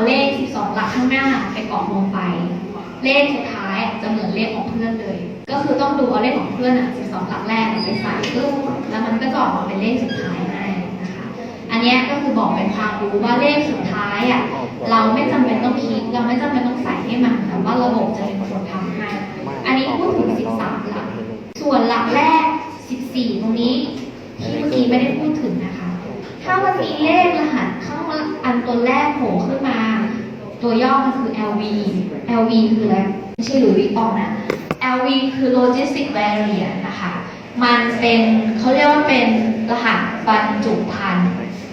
เราเลข 12 หลักข้างหน้าไปกรอกลงไป เลขสุดท้ายจะเหมือนเลขของเพื่อนเลย ก็คือต้องดูเอาเลขของเพื่อนอะ 12 หลักแรกไปใส่ปึ๊บแล้วมันก็จะออกมาเป็นเลขสุดท้ายให้นะคะ อันนี้ก็คือบอกเป็นความรู้ว่าเลขสุดท้ายอะเราไม่จำเป็นต้องคิดเราไม่จำเป็นต้องใส่ให้มันแต่ว่าระบบจะเป็นคนทำให้ อันนี้พูดถึง 13 หลัก ส่วนหลักแรก 14 ตรงนี้ที่เมื่อกี้ไม่ได้พูดถึงนะคะ ถ้ามันมีเลขรหัสข้างอันตัวแรกโผล่ขึ้นมา ตัวย่อมันคือ LV LV คืออะไรไม่ใช่หรือวิตองนะ LV คือ logistic variant นะคะ มันเป็นเขาเรียกว่าเป็นรหัสบรรจุภัณฑ์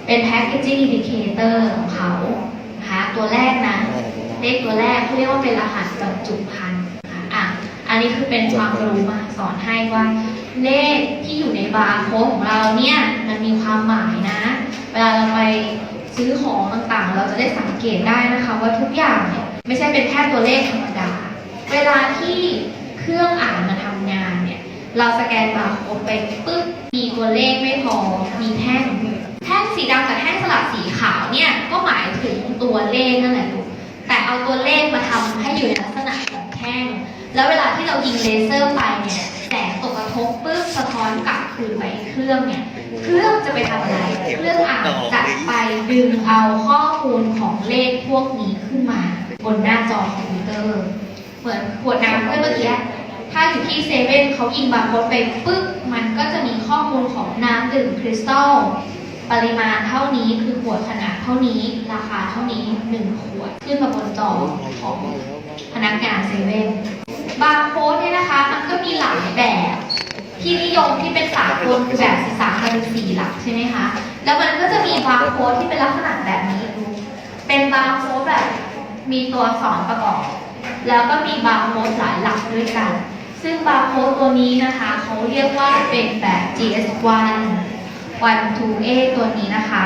เป็น packaging indicator ของเขานะคะตัวแรกนะ เลขตัวแรกเขาเรียกว่าเป็นรหัสบรรจุภัณฑ์นะคะอะอันนี้คือเป็นความรู้มาสอนให้ว่า เลขที่อยู่ในบาร์โค้ดของเราเนี่ยมันมีความหมายนะ เวลาเราไปซื้อของต่างๆ เราจะได้สังเกตได้นะคะว่าทุกอย่างเนี่ย ไม่ใช่เป็นแค่ตัวเลขธรรมดา เวลาที่เครื่องอ่านมาทำงานเนี่ย เราสแกนบาร์โค้ดไปปึ๊บ มีตัวเลขไม่พอ มีแท่ง แท่งสีดำกับแท่งสลับสีขาวเนี่ย ก็หมายถึงตัวเลขนั่นแหละลูก แต่เอาตัวเลขมาทำให้อยู่ในลักษณะของแท่ง แล้วเวลาที่เรายิงเลเซอร์ไปเนี่ยแสงตกกระทบปึ๊บสะท้อนกลับคืนไปเครื่องเนี่ย เครื่องจะไปทำอะไร เครื่องอ่านจะไปดึงเอาข้อมูลของเลขพวกนี้ นมาบนหน้าจอคอมพิวเตอร์ เหมือนขวดน้ำเมื่อกี้ถ้าอยู่ที่เซเว่นเขายิงบาร์โค้ดไปปึ๊บมันก็จะมีข้อมูลของน้ำดื่มคริสตัลปริมาณเท่านี้คือขวดขนาดเท่านี้ราคาเท่านี้หนึ่งขวดขึ้นมาบนจอของพนักงานเซเว่นบาร์โค้ดเนี่ยนะคะ มันก็มีหลายแบบ ที่นิยมที่เป็นสากลคือแบบสารกันเป็นสี่หลักใช่ไหมคะ แล้วมันก็จะมีบาร์โค้ดที่เป็นลักษณะแบบนี้ดูเป็นบาร์โค้ดแบบ มีตัวอักษรประกอบ แล้วก็มีบาร์โค้ดหลายหลักด้วยกัน ซึ่งบาร์โค้ดตัวนี้นะคะเขาเรียกว่าเป็นแบบ GS1 one to a ตัวนี้นะคะ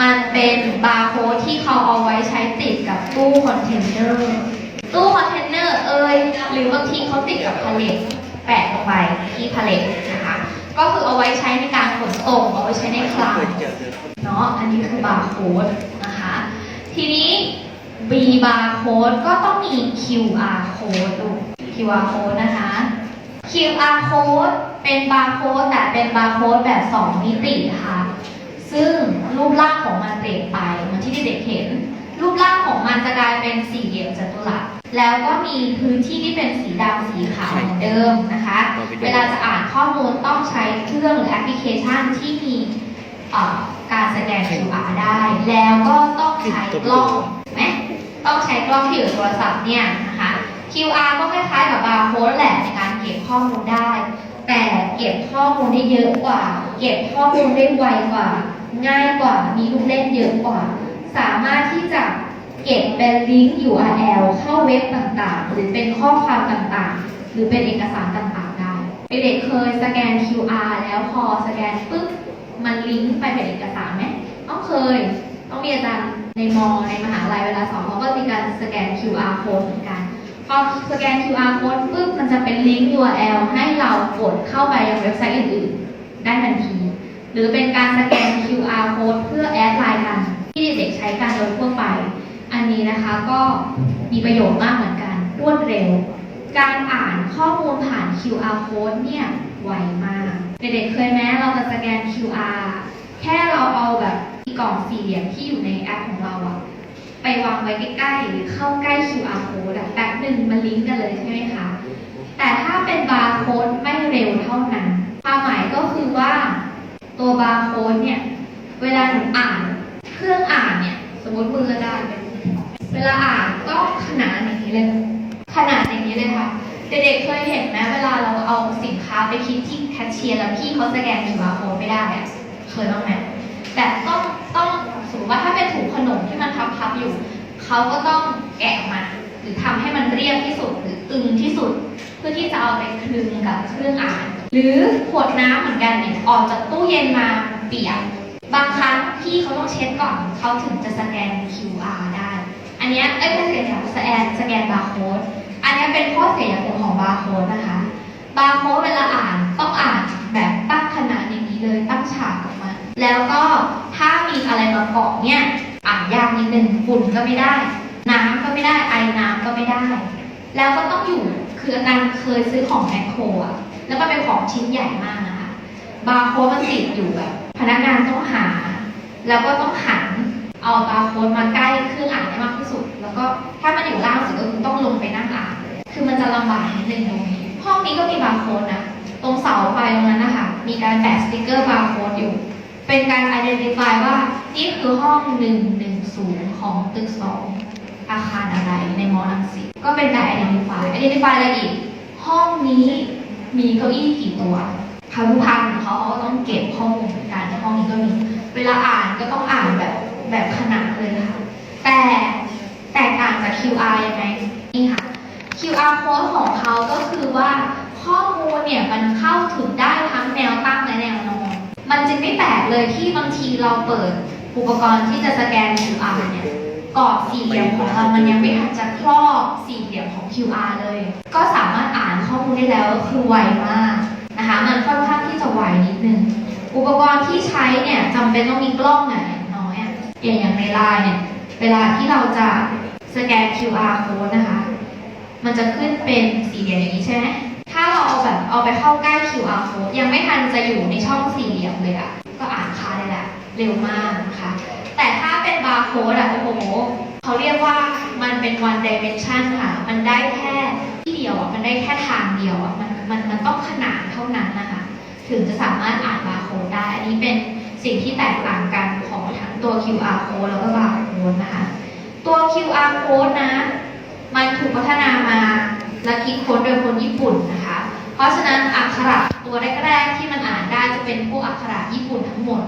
มันเป็นบาร์โค้ดที่เขาเอาไว้ใช้ติดกับตู้คอนเทนเนอร์ ตู้คอนเทนเนอร์เอ่ยหรือบางทีเขาติดกับพาเลตแปะลงไปที่พาเลตนะคะก็คือเอาไว้ใช้ในการขนส่งเอาไว้ใช้ในคลังเนาะอันนี้คือบาร์โค้ดนะคะ ทีนี้ B barcode ก็ต้องมี QR code ดู QR code นะคะ QR code เป็นบาร์โค้ดแต่เป็นบาร์โค้ดแบบ 2 มิติค่ะ ซึ่งรูปร่างของมันเปลี่ยนไปเหมือนที่เด็กๆเห็น รูปร่างของมันจะกลายเป็นสี่เหลี่ยมจัตุรัสแล้วก็มีพื้นที่ที่เป็นสีดำสีขาวเหมือนเดิมนะคะ เวลาจะอ่านข้อมูลต้องใช้เครื่องหรือแอปพลิเคชันที่มีเอ่อการสแกน QR ได้ แล้วก็ต้องใช้กล้องเห็นไหม ต้องใช้กล้องที่อยู่โทรศัพท์เนี่ยนะคะ QR ก็คล้ายๆกับบาร์โค้ดแหละในการเก็บข้อมูลได้ แต่เก็บข้อมูลได้เยอะกว่า เก็บข้อมูลได้ไวกว่า ง่ายกว่า มีลูกเล่นเยอะกว่า สามารถที่จะเก็บเป็นลิงก์ URL เข้าเว็บต่างๆ หรือเป็นข้อความต่างๆ หรือเป็นเอกสารต่างๆ ได้เด็กเคยสแกน QR แล้วพอสแกนปุ๊บมันลิงก์ไปเป็นเอกสารไหมต้องเคย ต้องมีอาจารย์ ในมอในมหาลัยเวลาสอนเขาก็มีการสแกน QR code เหมือนกัน พอสแกน QR code ปุ๊บมันจะเป็นลิงก์ URL ให้เรากดเข้าไปยังเว็บไซต์อื่นๆ ได้ทันที หรือเป็นการสแกน QR code เพื่อแอดไลน์กัน ที่เด็กๆใช้กันโดยทั่วไป อันนี้นะคะก็มีประโยชน์มากเหมือนกัน รวดเร็ว การอ่านข้อมูลผ่าน QR code เนี่ยไวมาก เด็กๆเคยไหมเราจะสแกน QR แค่เราเอาแบบ กล่องสี่เหลี่ยมที่อยู่ในแอปของเราอะไปวางไว้ใกล้ๆหรือเข้าใกล้ QR code แป๊บหนึ่งมันลิงก์กันเลยใช่ไหมคะ แต่ถ้าเป็นบาร์โค้ดไม่เร็วเท่านั้น ความหมายก็คือว่าตัวบาร์โค้ดเนี่ย เวลาหนูอ่าน เครื่องอ่านเนี่ย สมมติมืออาจารย์เวลาอ่านก็ขนาดอย่างนี้เลย ขนาดอย่างนี้เลยค่ะ เด็กๆเคยเห็นไหมเวลาเราเอาสินค้าไปคิดที่แคชเชียร์แล้วพี่เขาสแกน QR code ไม่ได้อะเคยบ้างไหมแต่ต้อง อยู่ เขาก็ต้องแกะออกมา หรือทำให้มันเรียบที่สุดหรือตึงที่สุด เพื่อที่จะเอาไปคลึงกับเครื่องอ่าน หรือขวดน้ำเหมือนกันเนี่ยออกจากตู้เย็นมาเปียกบางครั้งพี่เขาต้องเช็ดก่อนเขาถึงจะสแกน QR ได้ อันนี้เอ้ยไม่ใช่สแกนสแกนสแกนบาร์โค้ด อันนี้เป็นข้อเสียอย่างหนึ่งของบาร์โค้ดนะคะ บาร์โค้ดเวลาอ่านต้องอ่านแบบตั้งขนาดอย่างนี้เลยตั้งฉากออกมา แล้วก็ถ้ามีอะไรมาเกาะเนี่ย อ่านยากนิดนึงฝุ่นก็ไม่ได้ น้ำก็ไม่ได้ไอน้ำก็ไม่ได้ แล้วก็ต้องอยู่คือนางเคยซื้อของแมคโครอะแล้วมันเป็นของชิ้นใหญ่มากนะคะบาร์โค้ดมันติดอยู่แบบพนักงานต้องหา แล้วก็ต้องหันเอาบาร์โค้ดมาใกล้เครื่องอ่านให้มากที่สุด แล้วก็ถ้ามันอยู่ล่างสุดก็คือต้องลงไปนั่งอ่านเลยคือมันจะลำบากนิดนึงตรงนี้ห้องนี้ก็มีบาร์โค้ดนะตรงเสาไฟตรงนั้นนะคะมีการแปะสติกเกอร์บาร์โค้ดอยู่ เป็นการ identify ว่า นี่คือห้อง 110 ของตึก 2 อาคารอะไรในมอลังสิตก็เป็นการ identify identify อะไรอีก ห้องนี้มีเก้าอี้กี่ตัวพาผู้พันเขาก็ต้องเก็บข้อมูลเหมือนกันในห้องนี้ก็มี เวลาอ่านก็ต้องอ่านแบบแบบขนาดเลยนะคะแต่แตกต่างจาก QR ยังไงนี่ค่ะ QR code ของเขาก็คือว่าข้อมูลเนี่ยมันเข้าถึงได้ทั้งแนวตั้งและแนวนอน มันจึงไม่แปลกเลยที่บางทีเราเปิด อุปกรณ์ที่จะสแกน QR เนี่ยกรอบสี่เหลี่ยมของเรามันยังไม่ทันจะครอบสี่เหลี่ยมของ QR เลย ก็สามารถอ่านข้อมูลได้แล้วคือไวมากนะคะ มันค่อนข้างที่จะไวนิดนึง อุปกรณ์ที่ใช้เนี่ยจำเป็นต้องมีกล้องหน่อย่างน้อยอะอย่างอย่างในไลน์เนี่ย เวลาที่เราจะสแกน QR code นะคะ มันจะขึ้นเป็นสี่เหลี่ยมอย่างนี้ใช่ไหมถ้าเราเอาแบบเอาไปเข้าใกล้ QR code ยังไม่ทันจะอยู่ในช่องสี่เหลี่ยมเลยอะ เร็วมากนะคะ แต่ถ้าเป็นบาร์โค้ดอะโอ้โหเขาเรียกว่ามันเป็น one dimension ค่ะ มันได้แค่ที่เดียวอะมันได้แค่ทางเดียวอะมันมันมันต้องขนาดเท่านั้นนะคะ ถึงจะสามารถอ่านบาร์โค้ดได้ อันนี้เป็นสิ่งที่แตกต่างกันของทั้งตัว QR code แล้วก็บาร์โค้ดนะคะ ตัว QR code นะ มันถูกพัฒนามาและคิดค้นโดยคนญี่ปุ่นนะคะ เพราะฉะนั้นอักขระตัวแรกๆที่มันอ่านได้จะเป็นพวกอักขระญี่ปุ่นทั้งหมด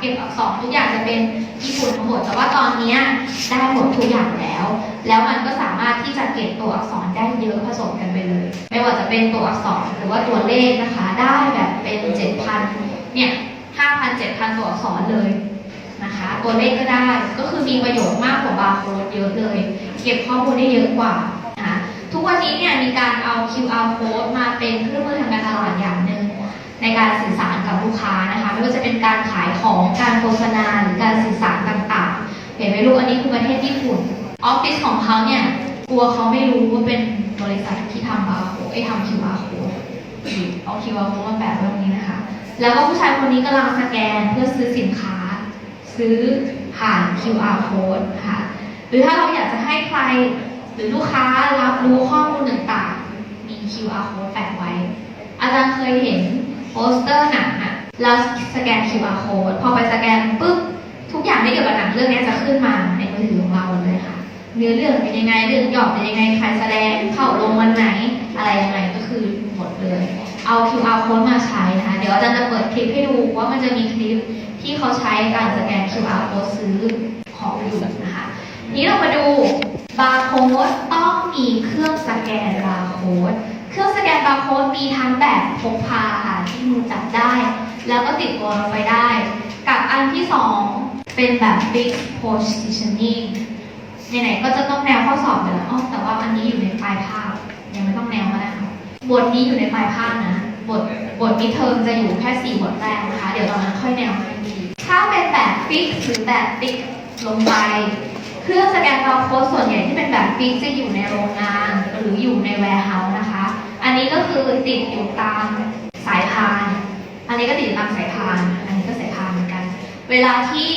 เก็บอักษรทุกอย่างจะเป็นญี่ปุ่นทั้งหมดแต่ว่าตอนนี้ได้หมดทุกอย่างแล้ว แล้วมันก็สามารถที่จะเก็บตัวอักษรได้เยอะผสมกันไปเลย ไม่ว่าจะเป็นตัวอักษรหรือว่าตัวเลขนะคะ ได้แบบเป็น7,000เนี่ย5,000 7,000ตัวอักษรเลยนะคะ ตัวเลขก็ได้ก็คือมีประโยชน์มากกว่าบาร์โค้ดเยอะเลย เก็บข้อมูลได้เยอะกว่านะคะทุกวันนี้เนี่ยมีการเอา QR code มาเป็นเครื่องมือทางการตลาดอย่างหนึ่ง ในการสื่อสารกับลูกค้านะคะไม่ว่าจะเป็นการขายของการโฆษณาหรือการสื่อสารต่างๆ เห็นไหมลูกอันนี้คือประเทศญี่ปุ่นออฟฟิศของเขาเนี่ยกลัวเขาไม่รู้ว่าเป็นบริษัทที่ทำบาร์โค้ดไอ้ทำ QR code เอา QR code มาแปะไว้ตรงนี้นะคะ แล้วก็ผู้ชายคนนี้กำลังสแกนเพื่อซื้อสินค้า ซื้อผ่าน QR code นะคะหรือถ้าเราอยากจะให้ใครหรือลูกค้ารับรู้ข้อมูลต่างๆ มี QR code แปะไว้ อาจารย์เคยเห็น โปสเตอร์หนังอะแล้วสแกน QR code พอไปสแกนปุ๊บทุกอย่างที่เกี่ยวกับหนังเรื่องนี้จะขึ้นมาในมือถือของเราเลยค่ะ เนื้อเรื่องเป็นยังไงเรื่องหย่อเป็นยังไงใครแสดงเข้าลงวันไหนอะไรยังไงก็คือหมดเลย เอา QR code มาใช้นะคะเดี๋ยวอาจารย์จะเปิดคลิปให้ดูว่ามันจะมีคลิปที่เขาใช้การสแกน QR code ซื้อของอยู่นะคะนี้เรามาดูบาร์โค้ดต้องมีเครื่องสแกนบาร์โค้ด เครื่องสแกนบาร์โค้ดมีทั้งแบบพกพาค่ะที่มือจับได้ แล้วก็ติดตัวเราไปได้ กับอันที่สองเป็นแบบ fixed positioning ไหนๆก็จะต้องแนวข้อสอบอยู่แล้วอ๋อแต่ว่าอันนี้อยู่ในปลายภาพยังไม่ต้องแนวก็ได้ค่ะบทนี้อยู่ในปลายภาพนะบทบทมิเทอมจะอยู่แค่สี่บทแรกนะคะ เดี๋ยวตอนนั้นค่อยแนวให้ดีถ้าเป็นแบบฟิกหรือแบบติ๊กลงไป เครื่องสแกนบาร์โค้ดส่วนใหญ่ที่เป็นแบบฟิกจะอยู่ในโรงงาน หรืออยู่ในแวร์เฮาส์ อันนี้ก็คือติดอยู่ตามสายพาน อันนี้ก็ติดอยู่ตามสายพาน อันนี้ก็สายพานเหมือนกัน เวลาที่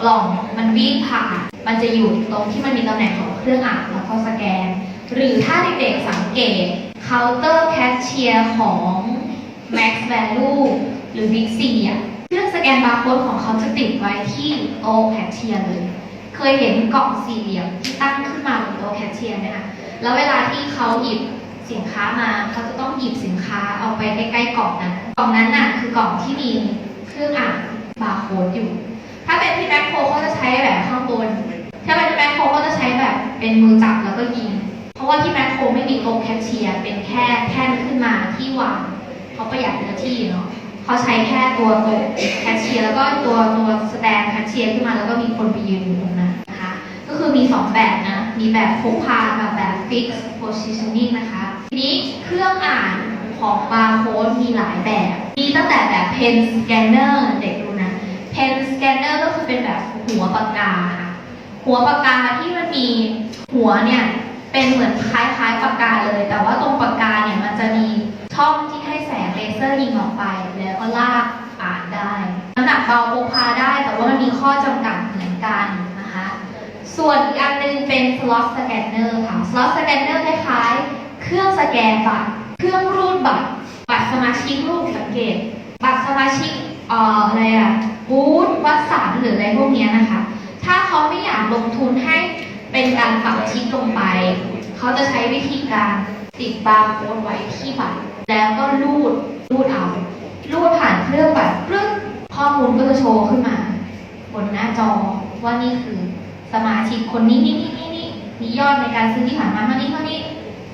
กล่องมันวิ่งผ่าน มันจะอยู่ตรงที่มันมีตำแหน่งของเครื่องอ่านแล้วก็สแกน หรือถ้าเด็กๆสังเกตเคาน์เตอร์แคชเชียร์ของ Max Value หรือ Big C อะเครื่องสแกนบาร์โค้ดของเขาจะติดไว้ที่โต๊ะแคชเชียร์เลย เคยเห็นกล่องสี่เหลี่ยมที่ตั้งขึ้นมาบนโต๊ะแคชเชียร์ไหมคะแล้วเวลาที่เขาหยิบ สินค้ามาเขาจะต้องหยิบสินค้าเอาไปใกล้ๆกล่องนั้นกล่องนั้นน่ะคือกล่องที่มีเครื่องอ่านบาร์โค้ดอยู่ ถ้าเป็นที่แมคโครเขาจะใช้แบบข้างบนถ้าเป็นที่แมคโครก็จะใช้แบบเป็นมือจับแล้วก็ยิง เพราะว่าที่แมคโครไม่มีโต๊ะแคชเชียร์เป็นแค่แท่นขึ้นมาที่วางเขาประหยัดเนื้อที่เนาะเขาใช้แค่ตัวโต๊ะแคชเชียร์แล้วก็ตัวตัวสแตนแคชเชียร์ขึ้นมาแล้วก็มีคนไปยืนอยู่ตรงนั้น ก็คือมี 2 แบบนะ มีแบบพกพากับแบบ fixed positioning นะคะ ทีนี้เครื่องอ่านของบาร์โค้ดมีหลายแบบ มีตั้งแต่แบบ pen scanner เด็กดูนะเพนสแกนเนอร์ก็คือเป็นแบบหัวปากกาค่ะ หัวปากกาที่มันมีหัวเนี่ย เป็นเหมือนคล้ายๆปากกาเลย แต่ว่าตรงปากกาเนี่ยมันจะมีช่องที่ให้แสงเลเซอร์ยิงออกไป แล้วก็ลากอ่านได้ น้ำหนักเบาพกพาได้ แต่ว่ามันมีข้อจำกัดเหมือนกัน ส่วนอีกอันนึงเป็น slot scanner ค่ะ slot scanner คล้ายๆเครื่องสแกนบัตร เครื่องรูดบัตร บัตรสมาชิกรูปสังเกต บัตรสมาชิกเอ่ออะไรอะบูธวัดสันหรืออะไรพวกนี้นะคะ ถ้าเขาไม่อยากลงทุนให้เป็นการปักชิปลงไป เขาจะใช้วิธีการติดบาร์โค้ดไว้ที่บัตร แล้วก็รูดรูดเอารูดผ่านเครื่องบัตรปรึ๊บข้อมูลก็จะโชว์ขึ้นมา บนหน้าจอว่านี่คือ สมาชิกคนนี้นี่นี่นี่นี่มียอดในการซื้อที่ผ่านมาเท่านี้เท่านี้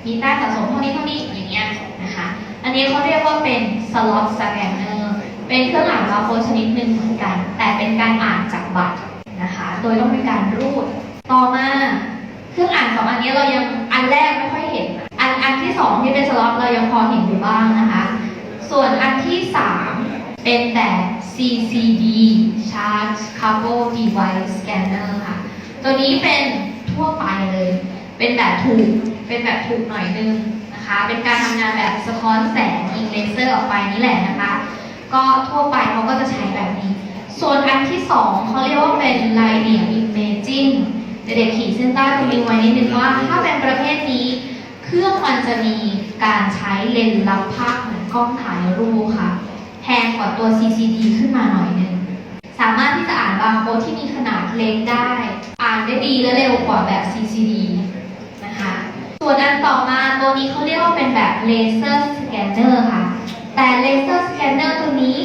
มีแต้มสะสมเท่านี้เท่านี้อย่างเงี้ยนะคะ อันนี้เขาเรียกว่าเป็น slot scanner เป็นเครื่องอ่านบาร์โค้ดชนิดหนึ่งเหมือนกัน แต่เป็นการอ่านจากบัตรนะคะ โดยต้องเป็นการรูดต่อมาเครื่องอ่านสองอันนี้เรายังอันแรกไม่ค่อยเห็น อันอันที่สองที่เป็นสล็อตเรายังพอเห็นอยู่บ้างนะคะ ส่วนอันที่สามเป็นแบบ CCD Charge Couple Device Scanner ค่ะ ตัวนี้เป็นทั่วไปเลย เป็นแบบถูก เป็นแบบถูกหน่อยนึงนะคะ เป็นการทำงานแบบสะท้อนแสงยิงเลเซอร์ออกไปนี่แหละนะคะ ก็ทั่วไปเขาก็จะใช้แบบนี้ ส่วนอันที่สองเขาเรียกว่าเป็น Linear Imaging เด็กๆขีดเส้นใต้ตรงนี้ไว้นิดนึงว่า ถ้าเป็นประเภทนี้ เครื่องมันจะมีการใช้เลนส์รับภาพเหมือนกล้องถ่ายรูปค่ะ แพงกว่าตัว CCD ขึ้นมาหน่อยนึง สามารถที่จะอ่านบาร์โค้ดที่มีขนาดเล็กได้ อ่านได้ดีและเร็วกว่าแบบ CCD นะคะ ส่วนอันต่อมาตัวนี้เขาเรียกว่าเป็นแบบเลเซอร์สแกนเนอร์ค่ะ แต่เลเซอร์สแกนเนอร์ตัวนี้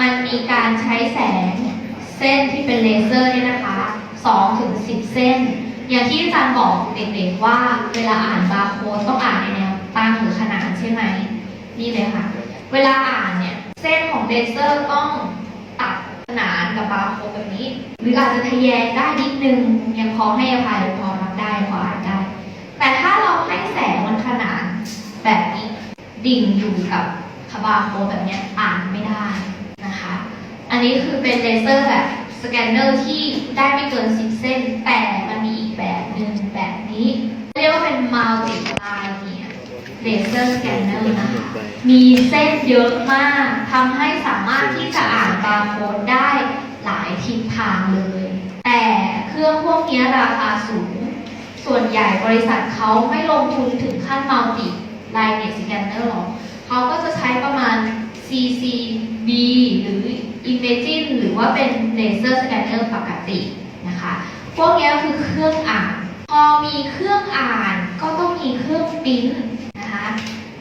มันมีการใช้แสงเส้นที่เป็นเลเซอร์เนี่ยนะคะ2ถึง10 เส้น อย่างที่อาจารย์บอกเด็กๆว่าเวลาอ่านบาร์โค้ดต้องอ่านในแนวตั้งหรือขนานใช่ไหมนี่เลยค่ะ เวลาอ่านเนี่ย เส้นของเลเซอร์ต้อง บาร์โค้ดแบบนี้ หรืออาจจะทะแยงได้นิดนึงยังพอให้อภัยพอรับได้พออ่านได้ แต่ถ้าเราให้แสงมันขนานแบบนี้ดิ่งอยู่กับคาบาร์โค้ดแบบนี้อ่านไม่ได้นะคะ อันนี้คือเป็นเลเซอร์แบบสแกนเนอร์ที่ได้ไม่เกิน 10 เส้น แต่มันมีอีกแบบหนึ่งแบบนี้ เรียกว่าเป็น multi line เนี่ยเลเซอร์สแกนเนอร์นะคะมีเส้นเยอะมากทำให้สามารถที่จะอ่านบาร์โค้ดได้ หลายทิศทางเลย แต่เครื่องพวกนี้ราคาสูง ส่วนใหญ่บริษัทเขาไม่ลงทุนถึงขั้นมัลติไลน์เน็ตสแกนเนอร์หรอกเขาก็จะใช้ประมาณ CCB หรือ Imaging หรือว่าเป็นเลเซอร์สแกนเนอร์ปกตินะคะ พวกนี้คือเครื่องอ่าน พอมีเครื่องอ่านก็ต้องมีเครื่องปริ้นนะคะ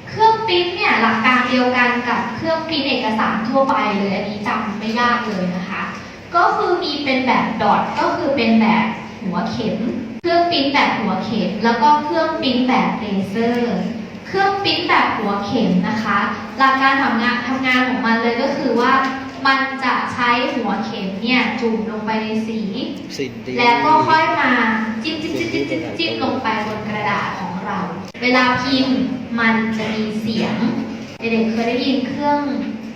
เครื่องปริ้นเนี่ยหลักการเดียวกันกับเครื่องปริ้นเอกสารทั่วไปเลย อันนี้จำไม่ยากเลยนะคะ ก็คือมีเป็นแบบดอทก็คือเป็นแบบหัวเข็ม เครื่องปริ้นแบบหัวเข็ม แล้วก็เครื่องปริ้นแบบเลเซอร์ เครื่องปริ้นแบบหัวเข็มนะคะ หลักการทำงานทำงานของมันเลยก็คือว่า มันจะใช้หัวเข็มเนี่ยจุ่มลงไปในสีสิ่งดีแล้วก็ค่อยมาจิ้มจิ้มจิ้มจิ้มจิ้มจิ้มลงไปบนกระดาษของเรา เวลาพิมพ์มันจะมีเสียงเด็กๆเคยได้ยินเครื่อง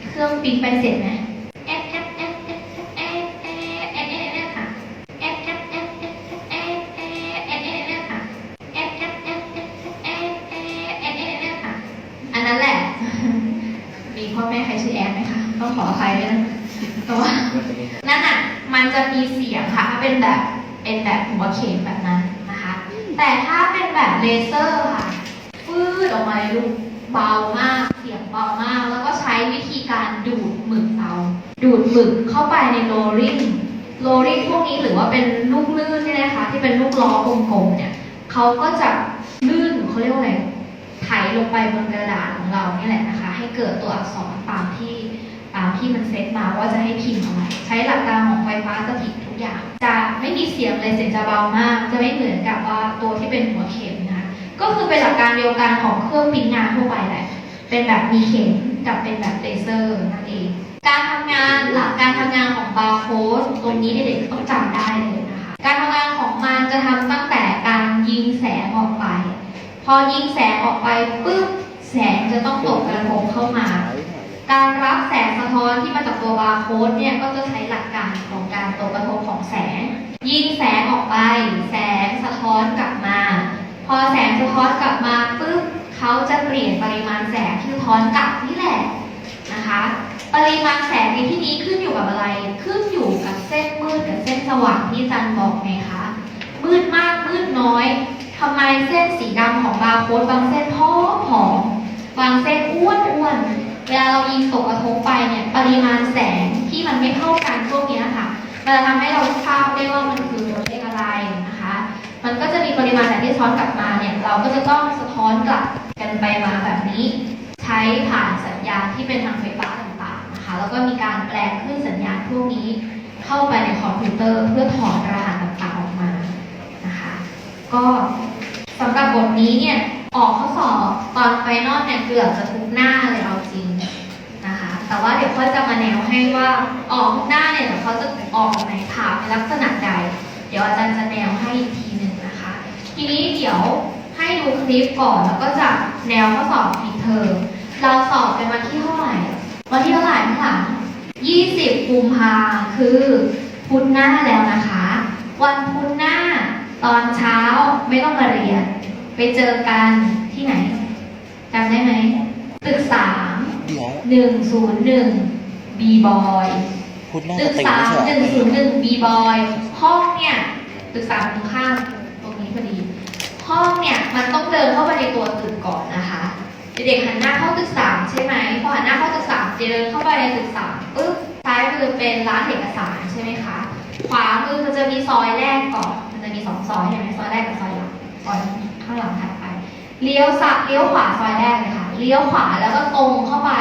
เครื่องปริ้นไปเสร็จไหม จะมีเสียงค่ะถ้าเป็นแบบเป็นแบบหัวเข็มแบบนั้นนะคะ แต่ถ้าเป็นแบบเลเซอร์ค่ะฟืดออกมาลูกเบามาก เสียงเบามาก แล้วก็ใช้วิธีการดูดหมึกเอา ดูดหมึกเข้าไปในโลลิ่งโลลิ่งพวกนี้หรือว่าเป็นลูกลื่นเนี่ยนะคะที่เป็นลูกล้อกลมๆเนี่ยเขาก็จะลื่นเขาเรียกว่าอะไรไถลงไปบนกระดาษของเรานี่แหละนะคะ ให้เกิดตัวอักษรตามที่ ที่มันเซตมาว่าจะให้พิมพ์อะไรใช้หลักการของไฟฟ้าสถิตทุกอย่าง จะไม่มีเสียงเลยเสียงจะเบามาก จะไม่เหมือนกับว่าตัวที่เป็นหัวเข็มนะก็คือเป็นหลักการเดียวกันของเครื่องปิ้นงานทั่วไปแหละเป็นแบบมีเข็มกับเป็นแบบเลเซอร์นั่นเองการทำงานหลักการทำงานของบาร์โค้ดตรงนี้เด็กๆต้องจำได้เลยนะคะ การทำงานของมันจะทำตั้งแต่การยิงแสงออกไป พอยิงแสงออกไปปุ๊บแสงจะต้องตกกระทบเข้ามา การรับแสงสะท้อนที่มาจากตัวบาร์โค้ดเนี่ยก็จะใช้หลักการของการตกกระทบของแสง ยิงแสงออกไป แสงสะท้อนกลับมา พอแสงสะท้อนกลับมาปุ๊บเขาจะเปลี่ยนปริมาณแสงที่สะท้อนกลับนี่แหละนะคะ ปริมาณแสงในที่นี้ขึ้นอยู่กับอะไร ขึ้นอยู่กับเส้นมืดกับเส้นสว่างที่จันบอกไงคะมืดมากมืดน้อยทำไมเส้นสีดำของบาร์โค้ดบางเส้นผอผอมบางเส้นอ้วนอ้วน เวลาเรายิงตกกระทบไปเนี่ยปริมาณแสงที่มันไม่เท่ากันพวกนี้ค่ะมันจะทำให้เราทราบได้ว่ามันคือตัวเลขอะไรนะคะ มันก็จะมีปริมาณแสงที่สะท้อนกลับมาเนี่ยเราก็จะต้องสะท้อนกลับกันไปมาแบบนี้ ใช้ผ่านสัญญาณที่เป็นทางไฟฟ้าต่างๆนะคะ แล้วก็มีการแปลงคลื่นสัญญาณพวกนี้เข้าไปในคอมพิวเตอร์เพื่อถอดรหัสต่างๆออกมานะคะ ก็สำหรับบทนี้เนี่ยออกข้อสอบตอนไฟนอลเนี่ยเกือบจะทุกหน้าเลยเอาจริงนะคะ แต่ ว่าเดี๋ยวเขาจะมาแนวให้ว่าออกหน้าเนี่ยเดี๋ยวเขาจะออกไหนถาในลักษณะใด เดี๋ยวอาจารย์จะแนวให้อีกทีหนึ่งนะคะ ทีนี้เดี๋ยวให้ดูคลิปก่อนแล้วก็จะแนวข้อสอบปิดเทอมเราสอบเป็นวันที่เท่าไหร่ วันที่เท่าไหร่ข้างหลัง20กุมภาคือพุธหน้าแล้วนะคะ วันพุธหน้าตอนเช้าไม่ต้องมาเรียน ไปเจอกันที่ไหนจำได้ไหมตึกสาม เดี๋ยวหนึ่งศูนย์หนึ่งบีบอยพุธหน้าตึจะกติงสาไม่มใช่หเหรนึ่งศูนย์หอนึ่งบีบอยห้องเนี่ยตึกสามตรงข้ามตรงนี้พอดี ห้องเนี่ยมันต้องเดินเข้าไปในตัวตึกก่อนนะคะเด็กๆหันหน้าเข้าตึกสามใช่ไหมพอหันหน้าเข้าตึกสามจะเดินเข้าไปในตึกสามปุ๊บซ้ายมือเป็นร้านเอกสารใช่ไหมคะขวามือมันจะมีซอยแรกก่อน มันจะมีสองซอยใช่ไหมซอยแรกกับซอยหลังซอยข้างหลังถัดไปเลี้ยวสักเลี้ยวขวาซอยแรกเลยค่ะ เลี้ยวขวาแล้วก็ตรงเข้าไป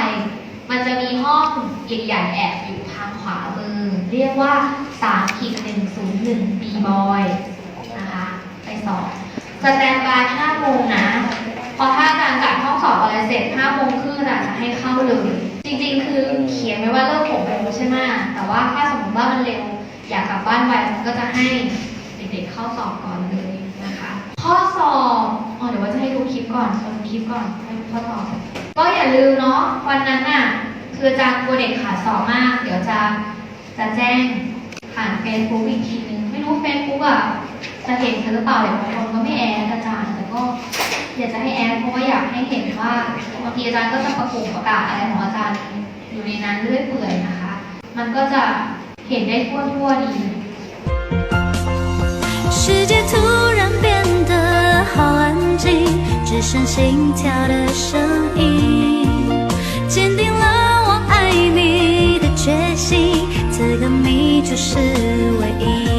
มันจะมีห้องใหญ่ๆแอบอยู่ทางขวามือ เรียกว่า3ขีด101 B boy นะคะ ไปสอบสแตนบาย5โมงนะ พอถ้าอารย์จัดห้องสอบอะไรเสร็จ5โมงครึ่งอาจจะให้เข้าเลย จริงๆ คือเขียนไว้ว่าเลิก6โมงใช่ไหมแต่ว่าถ้าสมมติว่ามันเร็วอยากกลับบ้านไวมันก็จะให้เด็กๆเข้าสอบก่อนเลยนะคะ ข้อสอบอ๋อเดี๋ยวว่าจะให้ดูคลิปก่อนดูคลิปก่อน ข้อสอบ ก็อย่าลืมเนาะวันนั้นน่ะ คืออาจารย์กลัวเด็กขาดสอบมาก เดี๋ยวจะจะแจ้งผ่านเฟซบุ๊กอีกทีนึง ไม่รู้เฟซบุ๊กอ่ะจะเห็นกันหรือเปล่าเดี๋ยวบางคนก็ไม่แอดอาจารย์แต่ก็อยากจะให้แอดเพราะว่าอยากให้เห็นว่าบางทีอาจารย์ก็จะประกาศประกาศอะไรของอาจารย์อยู่ในนั้นเรื่อยเปื่อยนะคะ มันก็จะเห็นได้ทั่วทั่วๆดี 世界突然变得好安静， 只剩心跳的声音，坚定了我爱你的决心。此刻你就是唯一